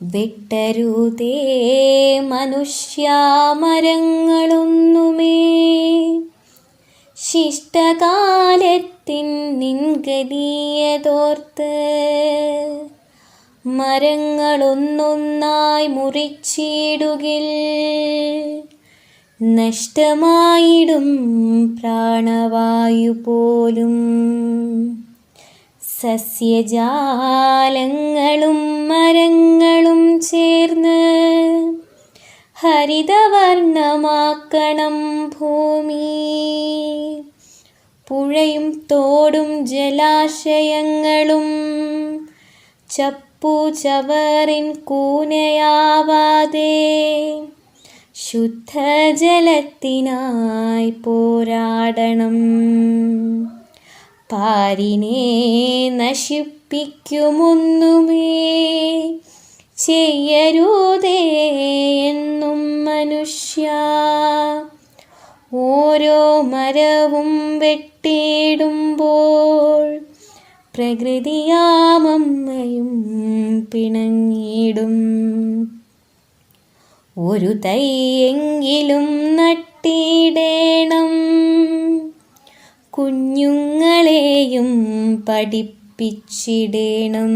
വെട്ടരുതേ മനുഷ്യാമരങ്ങളൊന്നുമേ. ശിഷ്ടകാലത്തിൻ നിൻഗതിയതോർത്ത് മരങ്ങളൊന്നൊന്നായി മുറിച്ചിടുകിൽ നഷ്ടമായിടും പ്രാണവായു പോലും സസ്യജാലങ്ങളും മരങ്ങളും ചേർന്ന് ഹരിതവർണമാക്കണം ഭൂമി. പുഴയും തോടും ജലാശയങ്ങളും ചപ്പു ചവറിൻ കൂനയാവാതെ ശുദ്ധജലത്തിനായി പോരാടണം. പാരിനെ നശിപ്പിക്കുമൊന്നുമേ. ചെയ്യരുതേ എന്നും മനുഷ്യ. ഓരോ മരവും വെട്ടിയിടുമ്പോൾ പ്രകൃതിയാമമ്മയും പിണങ്ങിടും ഒരു തൈയെങ്കിലും നട്ടിടേണം. കുഞ്ഞുങ്ങളെയും പഠിപ്പിച്ചിടേണം.